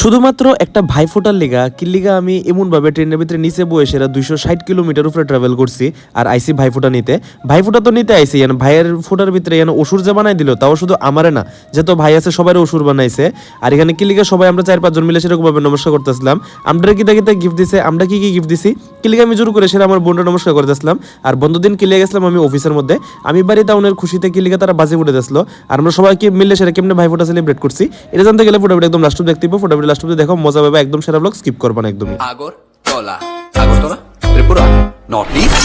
শুধুমাত্র একটা ভাইফোঁটার লিগা কিল্লিগা আমি এমনভাবে ট্রেনের ভিতরে নিচে বয়ে সেরা দুইশো ষাট কিলোমিটার উপরে ট্রাভেল করছি আর আইসি ভাইফোঁটা নিতে। ভাইফোঁটা তো নিতে আইসি যেন ভাইয়ের ফোটার ভিতরে যেন ওষুর যে বানাই দিল, তাও শুধু আমারে না যেহেতু ভাই আছে সবাই ওষুর বানাইছে। আর এখানে কিল্লিগা সবাই আমরা চার পাঁচজন মিলে সেরকমভাবে নমস্কার করতেছিলাম। আমরা কিতা কিতা গিফট দিছে? আমরা কি কি গিফট দিছি? কিল্লিগা আমি জোর করে সেটা আমার বোনটা নমস্কার করে দিয়েছিলাম। আর বন্ধুদিন কিলিয়ে গেছিলাম আমি অফিসের মধ্যে। আমি বাড়ি টাউনের খুশিতে কিলিগা তারা বাজে ফুটে দিয়েছিল। আর আমরা সবাই কি মিললে সেটা কেমনে ভাইফোঁটা সেলিব্রেট করছি, এটা জানতে গেলে ফটোটা একদম লাস্ট দেখতে পাবো। ফটোটা লাস্ট দেখো, মজা পাবে একদম সেরা ব্লগ স্কিপ করবা না একদমই। ত্রিপুরা? নর্থ ইস্ট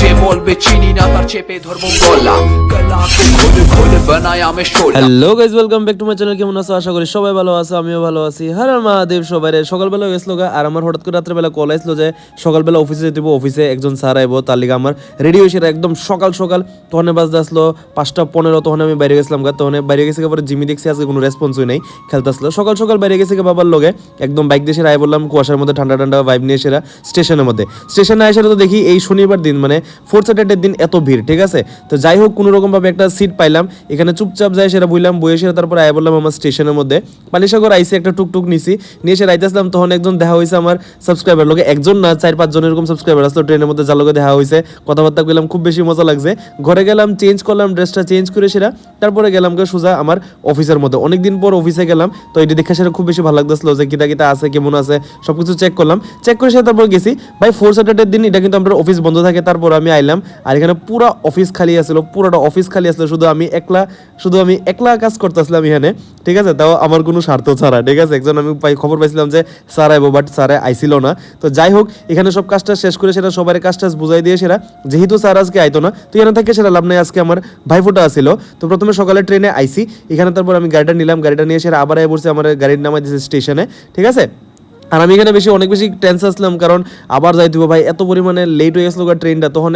যে বলবে, চিনি না, তার চেপে ধরবো গলা hello guys welcome back to my channel কেমন আছো? আশা করি সবাই ভালো আছে, আমিও ভালো আছি। হর হর মহাদেব সবাই রে। সকালবেলা গেছিল আর আমার হঠাৎ করে রাত্রেবেলা কল আসলো যে, সকালবেলা অফিসে যেতে অফিসে একজন স্যার আইব, তার লিগে আমার রেডি হয়েছে একদম সকাল সকাল। তখন বাজতে আসলো পাঁচটা পনেরো, তখন আমি বাইরে গেছিলাম গা। তখন বাইরে গেছে পরে জিমি দেখছি, আজকে কোনো রেসপন্সই নেই, খেলতে আসলো। সকাল সকাল বাইরে গেছে বাবার লগে। একদম বাইক দিয়ে সেরা আই বললাম, কুয়াশার মধ্যে ঠান্ডা ঠান্ডা ভাইব নিয়ে সেরা স্টেশনের মধ্যে। স্টেশনে এসে তো দেখি এই শনিবার দিন মানে ফোর্থ স্যাটারডে দিন এত ভিড়, ঠিক আছে? তো যাই হোক কোনো রকম ভাবে একটা সিট পাইলাম। এখানে চুপচাপ যাই সেটা বললাম বইয়ে সেরা তারপর আয় বললাম আমার স্টেশনের মধ্যে। পালিশাগর আইসি একটা টুকটুক নিছি। নিয়ে এসে রাইতেছিলাম তখন একজন দেখা হয়েছে আমার সাবস্ক্রাইবার লোকে একজন না, চার পাঁচজন এরকম সাবস্ক্রাইবার আসলো, ট্রেনের মধ্যে যার লোকে দেখা হয়েছে কথাবার্তা বললাম খুব বেশি মজা লাগছে। ঘরে গেলাম চেঞ্জ করলাম ড্রেসটা চেঞ্জ করে সেরা। তারপরে গেলাম সোজা আমার অফিসের মধ্যে। অনেকদিন পর অফিসে গেলাম। তো এটি দেখে সেটা খুব বেশি ভালো লাগতেছিল যে কিতা কিতা আছে, কেমন আছে, সবকিছু চেক করলাম। চেক করে সেটা তারপর গেছি। ভাই ফোর স্যাটারডের দিন এটা কিন্তু আমরা অফিস বন্ধ থাকে, তারপর আমি আইলাম, আর এখানে পুরো অফিস খালি আছিল, পুরোটা অফিস খালি আসলো শুধু আমি একলা, শুধু আমি একলা কাজ করতেছিলাম এখানে, ঠিক আছে? তাও আমার কোনো স্বার্থ ছাড়া, ঠিক আছে? একজন আমি খবর পাইছিলাম যে স্যার আইবো বাট স্যারে আইছিল না। তো যাই হোক, এখানে সব কাজটা শেষ করে সেটা সবার কাজ টাজ বুঝাই দিয়ে সেটা, যেহেতু স্যার আজকে আইতো না, তো এখানে থেকে সেটা লাভ নাই, আজকে আমার ভাইফোঁটা আসছিল তো প্রথমে সকালে ট্রেনে আইসি এখানে তারপর আমি গাড়িটা নিলাম, গাড়িটা নিয়ে সেটা আবার আই বসে আমার গাড়ির নামাই দিয়েছে স্টেশনে ঠিক আছে? আর আমি এখানে বেশি, অনেক বেশি টেন্স আসলাম, কারণ আবার যাই দিব ভাই, এত পরিমাণে লেট হয়ে গেছিল ট্রেনটা তখন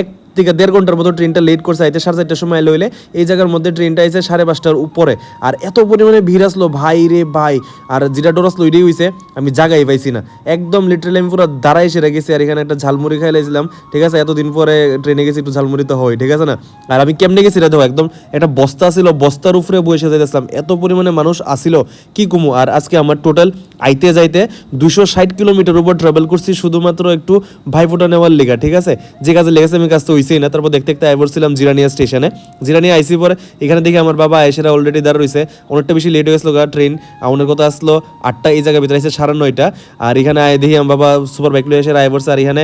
এক থেকে দেড় ঘণ্টার মতো ট্রেনটা লেট করছে, আইতে সাড়ে চারটার সময় লইলে এই জায়গার মধ্যে ট্রেনটা আইছে সাড়ে পাঁচটার উপরে। আর এত পরিমাণে ভিড় আসলো, ভাই রে ভাই। আর যেটা ডোর আসলো ওইটাই হইছে, আমি জায়গায় পাইছি না। একদম লিটারালি আমি পুরো দাঁড়াই সেরে গেছি, আর এখানে একটা ঝালমুড়ি খাই লাইছিলাম। ঠিক আছে, এতদিন পরে ট্রেনে গেছি, একটু ঝালমুড়ি তো হয়, ঠিক আছে না? আর আমি কেমনে গেছি রে দেখো, একদম একটা বস্তা ছিল, বস্তার উপরে বসে যাইতেছিলাম। এত পরিমাণে মানুষ আসিল, কি কুমু? আর আজকে আমার টোটাল আইতে যাইতে দুশো ষাট কিলোমিটার উপর ট্রাভেল করছি, শুধুমাত্র একটু ভাইফোঁটা নেওয়ার লেগা, ঠিক আছে? যে কাজে লেগেছে আমি কাজটা হইছেই না তারপর দেখতে দেখতে আই পড়ছিলাম জিরানিয়া স্টেশনে। জিরানিয়া আইসি পরে এখানে দেখি আমার বাবা এসেরা অলরেডি দাঁড়া রয়েছে অনেকটা বেশি লেট হয়ে গেছিল ট্রেন আমার কথা আসলো আটটা, এই জায়গার ভিতরে আসছে সাড়ে নয়টা। আর এখানে আয় দেখি আমার বাবা সুপার বাইক লয়ে এসে আয় পড়ছে আর এখানে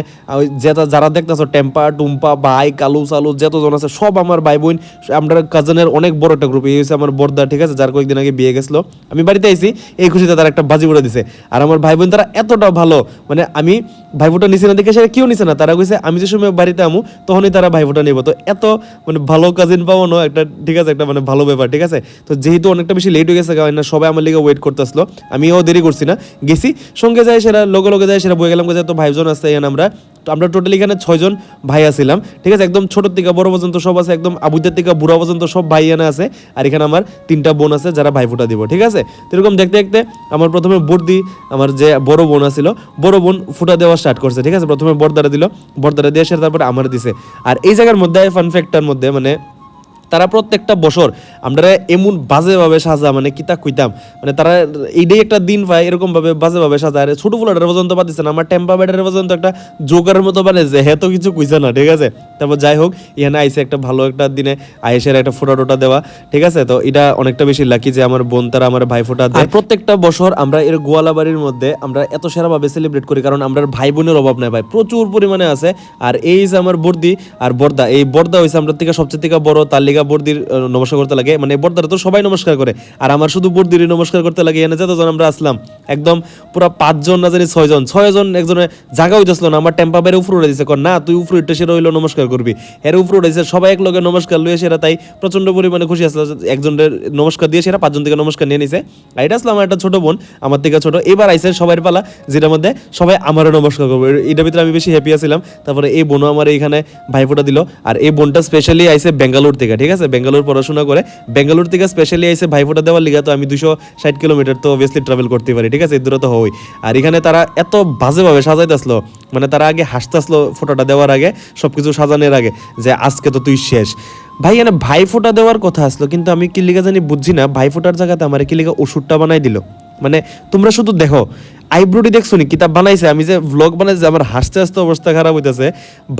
যারা দেখতেছো, টেম্পা, টুম্পা ভাই কালু সালু, যতজন আছে, সব আমার ভাই বোন, আমরা কাজনের অনেক বড় একটা গ্রুপ এই হচ্ছে আমার বর্দা, ঠিক আছে? যার কয়েকদিন আগে বিয়ে গেছিল। আমি বাড়িতে আইছি এই খুশিতে তারা একটা বাজি উড়ে দিছে। আর আমার ভাই বোন তারা এতটা ভালো মানে আমি ভাই বোনটা নিছে না দেখে সেটা কেউ নিছে না। তারা কইছে, আমি যে সময় বাড়িতে আমু তখনই তারা ভাই ফোটা নেব। তো এত মানে ভালো কাজিন পাওয়ানো একটা ঠিক আছে, একটা মানে ভালো ব্যাপার, ঠিক আছে? তো যেহেতু অনেকটা বেশি লেট হয়ে গেছে, কারণ না সবাই আমার লিগে ওয়েট করতে আসলো আমিও দেরি করছি না। গেছি, সঙ্গে যাই সেরা, লগে লগে যাই সেটা বয়ে গেলাম যে তো ভাইজন আছে, এখানে আমরা আমরা টোটালি এখানে ছয়জন ভাই আছিলাম। ঠিক আছে, একদম ছোটোর থেকে বড় পর্যন্ত সব আছে, একদম আবুদের থেকে বুড়া পর্যন্ত সব ভাই এনে আছে। আর এখানে আমার তিনটা বোন আছে যারা ভাই ফোটা দিব, ঠিক আছে? এরকম দেখতে দেখতে আমার প্রথমে বর্দি, আমার যে বড় বোন আছিল, বড় বোন ফুটা দেওয়া স্টার্ট করছে, ঠিক আছে? প্রথমে বর্দারা দিল, বর্দারা দিয়ে সে তারপর আমার দিছে। আর এই জায়গার মধ্যে ফান ফ্যাক্টর মধ্যে মানে তারা প্রত্যেকটা বছর আমরা এমন বাজেভাবে সাজা মানে কিতা কইতাম মানে তারা এইটাই একটা দিন পায় এরকম ভাবে বাজেভাবে সাজা। আর ছোট ফুলাটার পর্যন্ত পাতিছে না, আমার টেম্পা ব্যাটার পর্যন্ত একটা জোকারের মতো যে হ্যাঁ তো কিছু কইছে না, ঠিক আছে? তারপর যাই হোক, এখানে আইসে একটা ভালো একটা দিনে আয়েসের একটা ফোটা টোটা দেওয়া, ঠিক আছে? তো এটা অনেকটা বেশি লাকি যে আমার বোন তারা আমার ভাই ফোটা দেয়। প্রত্যেকটা বছর আমরা এর গোয়ালা বাড়ির মধ্যে আমরা এত সেরাভাবে সেলিব্রেট করি, কারণ আমরা ভাই বোনের অভাব নাই ভাই, প্রচুর পরিমাণে আছে। আর এই যে আমার বর্দি আর বর্দা, এই বর্দা হয়েছে আমরা থেকে সবচেয়ে থেকে বড়, তার লিগা বর্দির নমস্কার করতে লাগে। মানে বর্দারা তো সবাই নমস্কার করে। আর আমার শুধু বর্দিরই নমস্কার করতে লাগে, এনে যতজন আমরা আসলাম, একদম পুরো পাঁচজন না জানি ছয়জন ছয়জন একজনে জায়গা হইতেছিল না, আমার টেম্পা বেড়ে উপরে উঠে দিছে কর না, তুই উপরে উঠে সেটা হইল নমস্কার করবি। এর উপরে উঠেছে সবাই এক লগে নমস্কার লুয়ে সেরা, তাই প্রচণ্ড পরিমাণে খুশি আসলো একজনের নমস্কার দিয়ে সেরা, পাঁচজন থেকে নমস্কার নিয়ে নিছে। আর এটা আসলে আমার একটা ছোট বোন, আমার থেকে ছোট। এবার আইসে সবাই পালা, যেটার মধ্যে সবাই আমারও নমস্কার করব। এটার ভিতরে আমি বেশি হ্যাপি আছিলাম। তারপরে এই বোনও আমার এইখানে ভাইফোঁটা দিল। আর এই বোনটা স্পেশালি আইসে বেঙ্গালোর থেকে, ঠিক আছে? বেঙ্গালোর পড়াশোনা করে, বেঙ্গালোর থেকে স্পেশালি আইসে ভাইফোঁটা দেওয়ার লিগা তো আমি দুশো ষাট কিলোমিটার তো অবভিয়াসলি ট্রাভেল করতে পারি, ঠিক আছে? এই দূরে তো হই আর এখানে তারা এত বাজেভাবে সাজাইতে আসলো মানে তারা আগে হাসতে আসলো ফটোটা দেওয়ার আগে, সবকিছু সাজানোর আগে, যে আজকে তো তুই শেষ। ভাই, এখানে ভাই ফোঁটা দেওয়ার কথা আসলো, কিন্তু আমি কিলিগা জানি বুঝছি না ভাই ফোঁটার জায়গাতে আমার কিলিগা ওষুধটা বানাই দিল? মানে তোমরা শুধু দেখো আইব্রোটি দেখছ নি? কিতাব বানাইছে। আমি যে ভ্লগ বানাইছে আমার হাসতে হাসতে অবস্থা খারাপ হইতেছে।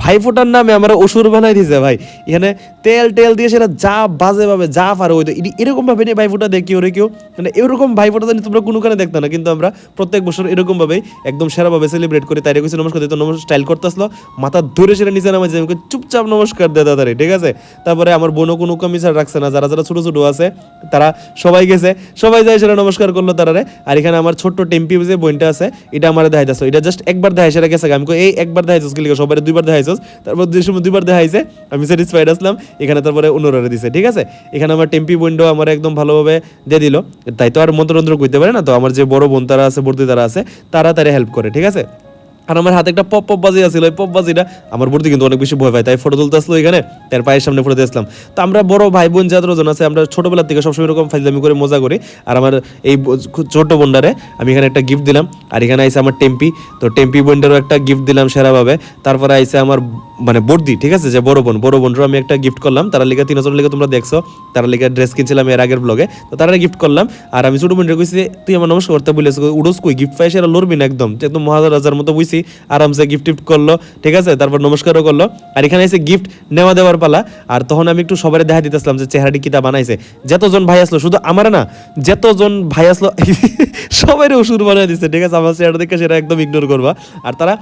ভাই ফোটার নামে আমার অসুর বানাই দিছে ভাই। এখানে তেল টেল দিয়ে সেটা যা বাজে ভাবে যা পারে হইতো এরকম ভাবে নিয়ে ভাই ফোটা দেখি ওরে কেউ। মানে এরকম ভাই ফোটা জানি তোমরা কোনোখানে দেখতো না কিন্তু আমরা প্রত্যেক বছর এরকম ভাবেই একদম সেরাভাবে সেলিব্রেট করি। তাই কিছু নমস্কার দিত নমস্কার স্টাইল করতে আসলো মাথা ধরে সেটা নিচে আমি কই, চুপচাপ নমস্কার দে দাদারে ঠিক আছে? তারপরে আমার বোনও কোনো কমিশন রাখছে না। যারা যারা ছোট ছোট আছে তারা সবাই গেছে। সবাই যায় সেটা নমস্কার করল তারারে। আর এখানে আমার ছোট্ট টেম্পি যে বোনটা আছে, এটা আমার দেখাইতেছে। এটা জাস্ট একবার দেখাই সেটা গেছে আমি এই একবার দেখা কি লিখে সবাই দুইবার দেখাইছিস? তারপর দুই সময় দুইবার দেখাইছে, আমি স্যাটিসফাইড আসলাম। এখানে তারপরে অন্যরা দিছে, ঠিক আছে? এখানে আমার টেম্পি উইন্ডো আমার একদম ভালোভাবে দিয়ে দিল। তাই তো আর মন্ত্রতন্ত্র করতে পারে না, তো আমার যে বড় বোন তারা আছে বর্তি তারা আছে, তারা তারা হেল্প করে, ঠিক আছে? আর আমার হাতে একটা পপ পপ বাজি আছিল, ওই পপ বাজিটা আমার প্রতি কিন্তু অনেক বেশি ভয় পায়, তাই ফটো তুলতে আসলো এখানে, তার পায়ের সামনে ফটো দিয়েছিলাম তো আমরা বড় ভাই বোন যাত্রা আছে, আমরা ছোটোবেলার থেকে সবসময় এরকম ফাইজলামি করে মজা করি, আর আমার এই ছোট বোনটারে আমি এখানে একটা গিফট দিলাম, আর এখানে আইসে আমার টেম্পি, তো টেম্পি বোনটারও একটা গিফট দিলাম সেরাভাবে, তারপরে আইসে আমার মানে বর্দি, ঠিক আছে? যে বড় বোন, বড় বোনটারও আমি একটা গিফট করলাম, তারা লিখে তিন হাজার লিখে তোমরা দেখছ, তারা লিখে ড্রেস কিনছিলাম এর আগের ব্লগে তো তারা গিফট করলাম, আর আমি ছোট বোনটা কইছি, তুই আমার নমস্কার করতে বলেছ, উডোস কই গিফট পাই সেটা লড়বি না একদম। একদম মহারাজার মতো বুঝছি আরামসে গিফট টিফট করল, ঠিক আছে? তারপর নমস্কারও করল, আর এখানে এসে গিফট নেওয়া দেওয়ার পালা, আর তখন আমি একটু সবাই দেখা দিতেছিলাম যে চেহারাটি কিতা বানাইছে। যতজন ভাই আসলো, শুধু আমার না, যতজন ভাই আসলো সবাই ওষুধ বানাই দিচ্ছে ঠিক আছে? আমার চেহারা দেখে সেটা একদম ইগনোর করবা। আর তারা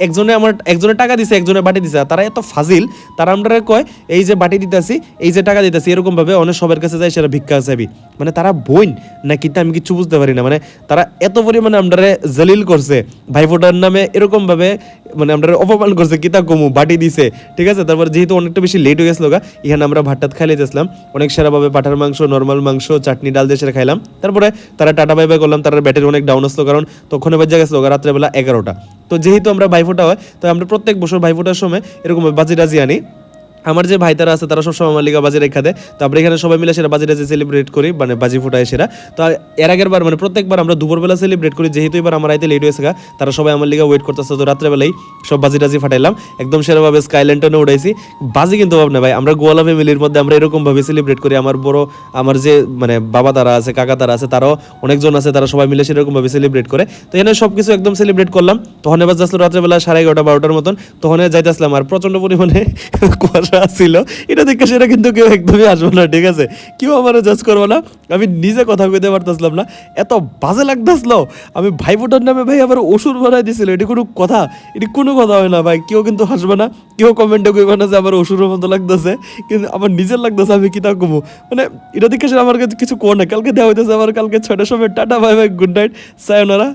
একজনে আমার, একজনে টাকা দিছে, একজনে বাটি দিছে আর তারা এত ফাজিল, তারা আমরা কয়, এই যে বাটি দিতেছি, এই যে টাকা দিতেছি এরকমভাবে অনেক সবার কাছে যায় সেটা ভিক্ষা চাবি। মানে তারা বইন না কিন্তু আমি কিছু বুঝতে পারি না। মানে তারা এত পরিমাণে আমরারে জলিল করছে ভাই ফোটার নামে এরকমভাবে মানে আমরা অপমান করছে, কিতা কমু, বাটি দিছে। ঠিক আছে? তারপর যেহেতু অনেকটা বেশি লেট হয়ে গেছিল গা এখানে আমরা ভাত টাত খাইলে যাচ্ছিলাম অনেক সেরাভাবে পাঠার মাংস নর্মাল মাংস, চাটনি, ডাল দিয়ে সেটা খাইলাম। তারপরে তারা টাটা বাই বাই করলাম, তারা ব্যাটারি অনেক ডাউন আসলো, কারণ তখন বাজে গেছিল রাত্রেবেলা এগারোটা। তো যেহেতু আমরা ভাইফোঁটা হয়, তো আমরা প্রত্যেক বছর ভাইফোঁটার সময় এরকম বাজি টাজি আনি। আমার যে ভাই তারা আছে, তারা সবসময় আমার লিগা বাজি রেখা দেয়। তো আমরা এখানে সবাই মিলে সেটা বাজি টাজি সেলিব্রেট করি মানে বাজি ফুটায় সেটা। তো এর আগের বার মানে প্রত্যেকবার আমরা দুপুরবেলা সেলিব্রেট করি, যেহেতু এবার আমার আইতে লেট হয়েছে তারা সবাই আমার লিগা ওয়েট করতেছে। তো রাত্রেবেলাই সব বাজি টাজি ফাটাইলাম। একদম সেরাভাবে স্কাইল্যান্ডনে উঠাইছি বাজি কিন্তু ভাব না ভাই, আমরা গোয়ালা ফ্যামিলির মধ্যে আমরা এরকম ভাবে সেলিব্রেট করি। আমার বড়, আমার যে মানে বাবা তারা আছে, কাকা তারা আছে, তারাও অনেকজন আছে, তারা সবাই মিলে সেরকম ভাবে সেলিব্রেট করে। তো এখানে সবকিছু একদম সেলিব্রেট করলাম। তখন এবার যাচ্ছিল রাত্রেবেলা সাড়ে এগারোটা, বারোটার মতন, তখন যাইতেছিলাম। আর প্রচণ্ড পরিমাণে ছিল। এটা দেখে সেটা কিন্তু কেউ একদমই আসব না, ঠিক আছে? কেউ আমার জাজ করব না। আমি নিজে কথা কইতে পারতেছিলাম না। এত বাজে লাগতেছিল। আমি ভাই ফোটার নামে ভাই আবার ওষুধ বানাই দিছিল। এটি কোনো কথা, এটি কোনো কথা হয় না ভাই। কেউ কিন্তু হাসবে না। কেউ কমেন্টে কইবে না যে আমার ওষুধের মতো লাগতেছে। কিন্তু আমার নিজের লাগতেছে, আমি কিতা কমু? মানে এটা দেখে আমার কাছে কিছু কো না কালকে দেওয়া হইতেছে আমার, কালকে ছয়টার সময় টাটা ভাই ভাই গুড নাইট সায়নারা